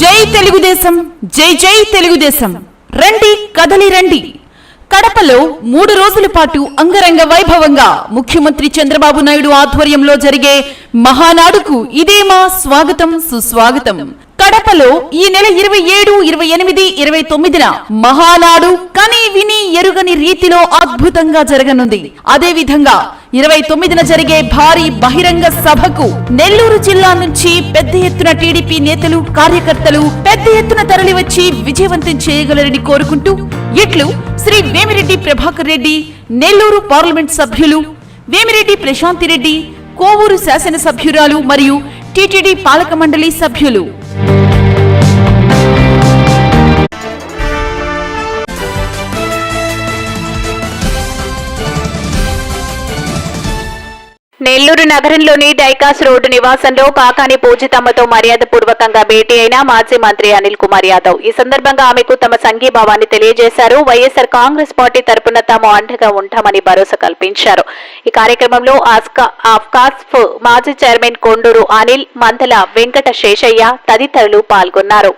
జై తెలుగుదేశం జై జై తెలుగుదేశం. రండి కదలి రండి. కడపలో మూడు రోజుల పాటు అంగరంగ వైభవంగా ముఖ్యమంత్రి చంద్రబాబు నాయుడు ఆధ్వర్యంలో జరిగే మహానాడుకు ఇదే మా స్వాగతం సుస్వాగతం. కడపలో ఈ నెల ఇరవై ఏడు ఇరవై ఎనిమిది ఇరవై తొమ్మిదిన మహానాడు కని విని ఎరుగని రీతిలో అద్భుతంగా జరగనుంది. అదే విధంగా ఇరవై తొమ్మిదిన జరిగే భారీ బహిరంగ సభకు నెల్లూరు జిల్లా నుంచి పెద్ద ఎత్తున టీడీపీ నేతలు కార్యకర్తలు పెద్ద ఎత్తున తరలివచ్చి విజయవంతం చేయగలరని కోరుకుంటూ ఇట్లు శ్రీ వేమిరెడ్డి ప్రభాకర్ రెడ్డి నెల్లూరు పార్లమెంట్ సభ్యులు వేమిరెడ్డి ప్రశాంతి రెడ్డి కోవూరు శాసనసభ్యురాలు మరియు టీటీడీ పాలక మండలి సభ్యులు నెల్లూరు నగరంలోని డైకాస్ రోడ్డు నివాసంలో కాకాని పూజితమ్మతో మర్యాద పూర్వకంగా భేటీ అయిన మాజీ మంత్రి అనిల్ కుమార్ యాదవ్. ఈ సందర్భంగా ఆమెకు తమ సంఘీభావాన్ని తెలియజేశారు. వైఎస్ఆర్ కాంగ్రెస్ పార్టీ తరపున తాము అండగా ఉంటామని భరోసా కల్పించారు. ఈ కార్యక్రమంలో ఆస్కా ఆఫ్కాస్ఫ్ మాజీ చైర్మన్ కొండూరు అనిల్ మంతల వెంకట శేషయ్య తదితరులు పాల్గొన్నారు.